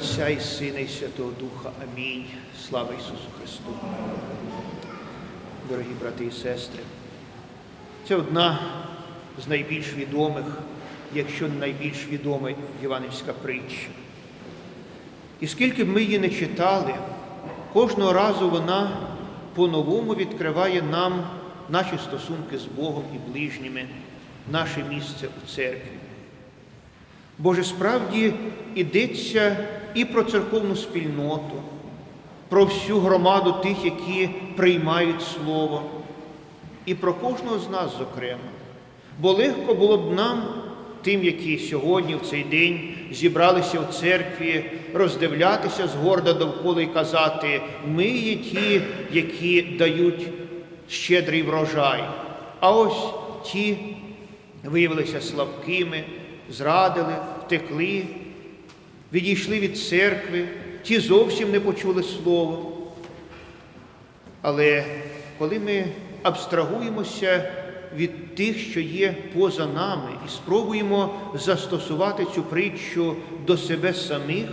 Отця і Сина, і Святого Духа. Амінь. Слава Ісусу Христу. Дорогі брати і сестри, це одна з найбільш відомих, якщо не найбільш відома євангельська притча. І скільки б ми її не читали, кожного разу вона по-новому відкриває нам наші стосунки з Богом і ближніми, наше місце у церкві. Боже, справді йдеться і про церковну спільноту, про всю громаду тих, які приймають Слово, і про кожного з нас, зокрема. Бо легко було б нам, тим, які сьогодні, в цей день, зібралися в церкві, роздивлятися згорда довкола і казати, ми є ті, які дають щедрий врожай. А ось ті виявилися слабкими, зрадили, втекли, відійшли від церкви, ті зовсім не почули слово. Але коли ми абстрагуємося від тих, що є поза нами, і спробуємо застосувати цю притчу до себе самих,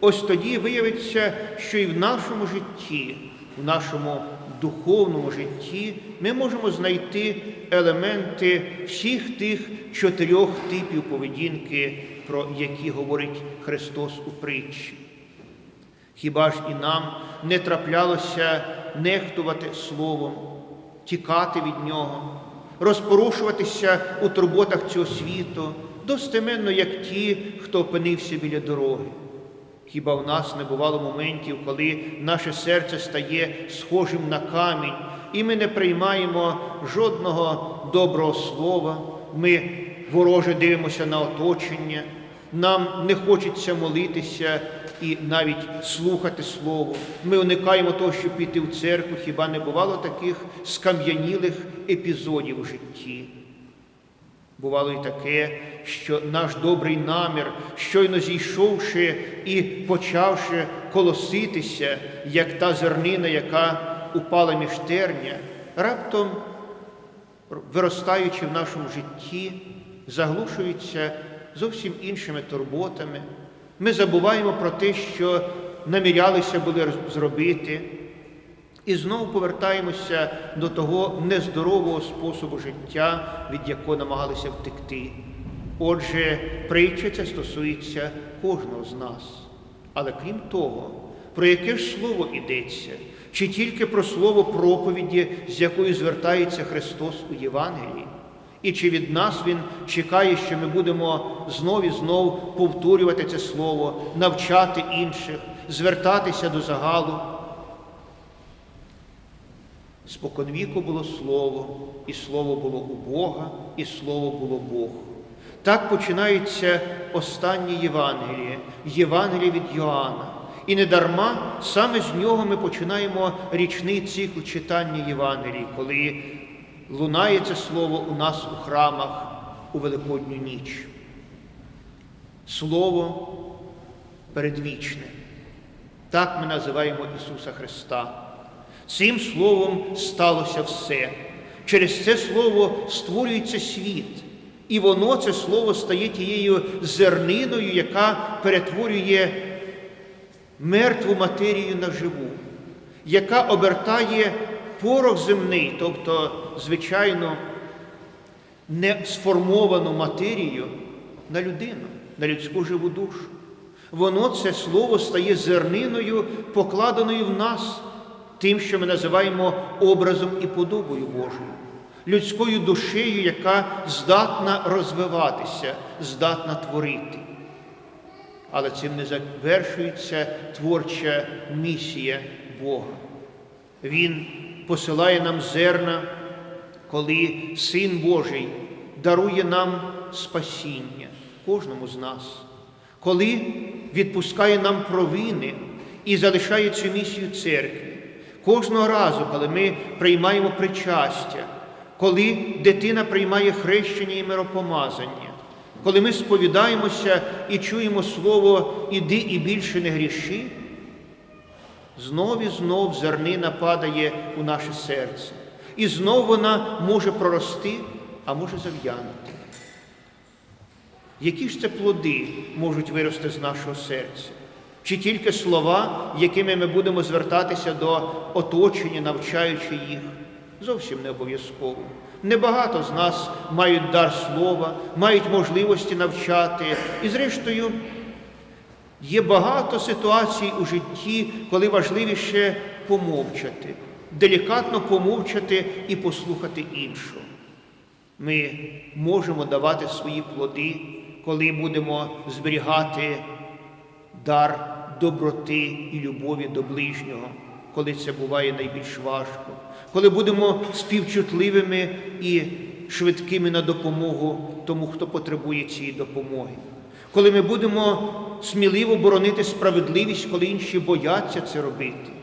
ось тоді виявиться, що і в нашому житті, в нашому духовному житті ми можемо знайти елементи всіх тих чотирьох типів поведінки, про які говорить Христос у притчі. Хіба ж і нам не траплялося нехтувати Словом, тікати від Нього, розпорушуватися у турботах цього світу, достеменно, як ті, хто опинився біля дороги? Хіба в нас не бувало моментів, коли наше серце стає схожим на камінь, і ми не приймаємо жодного доброго слова, ми вороже дивимося на оточення, нам не хочеться молитися і навіть слухати Слово. Ми уникаємо того, щоб піти в церкву, хіба не бувало таких скам'янілих епізодів у житті. Бувало і таке, що наш добрий намір, щойно зійшовши і почавши колоситися, як та зернина, яка упала між терня, раптом, виростаючи в нашому житті, заглушується зовсім іншими турботами. Ми забуваємо про те, що намірялися були зробити, і знову повертаємося до того нездорового способу життя, від якого намагалися втекти. Отже, притча ця стосується кожного з нас. Але крім того, про яке ж слово йдеться, чи тільки про слово проповіді, з якою звертається Христос у Євангелії? І чи від нас Він чекає, що ми будемо знов і знов повторювати це слово, навчати інших, звертатися до загалу? Споконвіку було Слово, і Слово було у Бога, і Слово було Бог. Так починається останнє Євангеліє, Євангеліє від Йоанна. І недарма саме з нього ми починаємо річний цикл читання Євангелії, коли лунає це слово у нас у храмах у Великодню ніч. Слово передвічне. Так ми називаємо Ісуса Христа. Цим Словом сталося все. Через це Слово створюється світ. І воно, це слово, стає тією зерниною, яка перетворює мертву матерію на живу, яка обертає порох земний, тобто, звичайно, не сформовану матерію на людину, на людську живу душу. Воно, це слово, стає зерниною, покладеною в нас, тим, що ми називаємо образом і подобою Божою, людською душею, яка здатна розвиватися, здатна творити. Але цим не завершується творча місія Бога. Він посилає нам зерна, коли Син Божий дарує нам спасіння кожному з нас, коли відпускає нам провини і залишає цю місію церкві. Кожного разу, коли ми приймаємо причастя, коли дитина приймає хрещення і миропомазання, коли ми сповідаємося і чуємо слово Іди і більше не гріши, знов і знов зернина падає у наше серце. І знов вона може прорости, а може зав'янути. Які ж це плоди можуть вирости з нашого серця? чи тільки слова, якими ми будемо звертатися до оточення, навчаючи їх. Зовсім не обов'язково. Небагато з нас мають дар слова, мають можливості навчати. І, зрештою, є багато ситуацій у житті, коли важливіше помовчати, делікатно помовчати і послухати іншого. Ми можемо давати свої плоди, коли будемо зберігати дар доброти і любові до ближнього, коли це буває найбільш важко, коли будемо співчутливими і швидкими на допомогу тому, хто потребує цієї допомоги, коли ми будемо сміливо боронити справедливість, коли інші бояться це робити.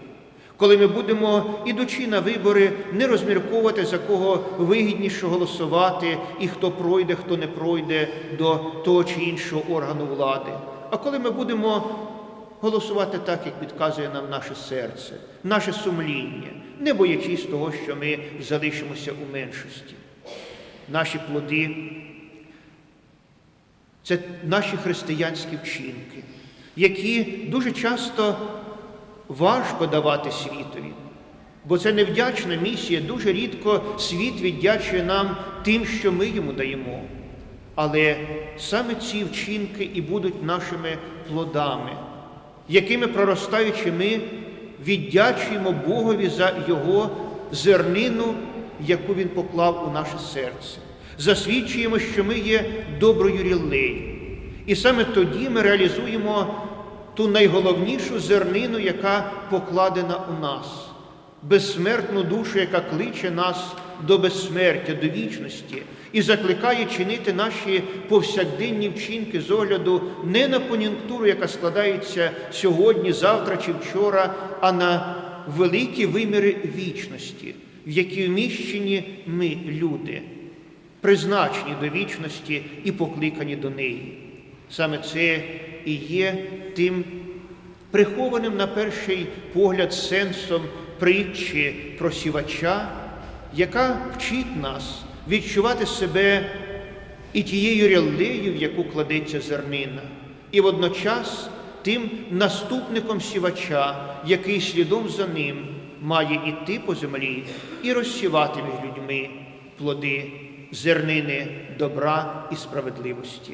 Коли ми будемо, ідучи на вибори, не розмірковувати, за кого вигідніше голосувати і хто пройде, хто не пройде до того чи іншого органу влади. А коли ми будемо голосувати так, як підказує нам наше серце, наше сумління, не боячись того, що ми залишимося у меншості. Наші плоди це наші християнські вчинки, які дуже часто важко давати світові, бо це невдячна місія. Дуже рідко світ віддячує нам тим, що ми йому даємо. Але саме ці вчинки і будуть нашими плодами, якими проростаючи ми віддячуємо Богові за Його зернину, яку Він поклав у наше серце. Засвідчуємо, що ми є доброю ріллею. І саме тоді ми реалізуємо ту найголовнішу зернину, яка покладена у нас, безсмертну душу, яка кличе нас до безсмертя, до вічності і закликає чинити наші повсякденні вчинки з огляду не на кон'юнктуру, яка складається сьогодні, завтра чи вчора, а на великі виміри вічності, в які вміщені ми, люди, призначені до вічності і покликані до неї. Саме це і є тим прихованим на перший погляд сенсом притчі про сівача, яка вчить нас відчувати себе і тією ряллею, в яку кладеться зернина, і водночас тим наступником сівача, який слідом за ним має іти по землі і розсівати між людьми плоди зернини добра і справедливості.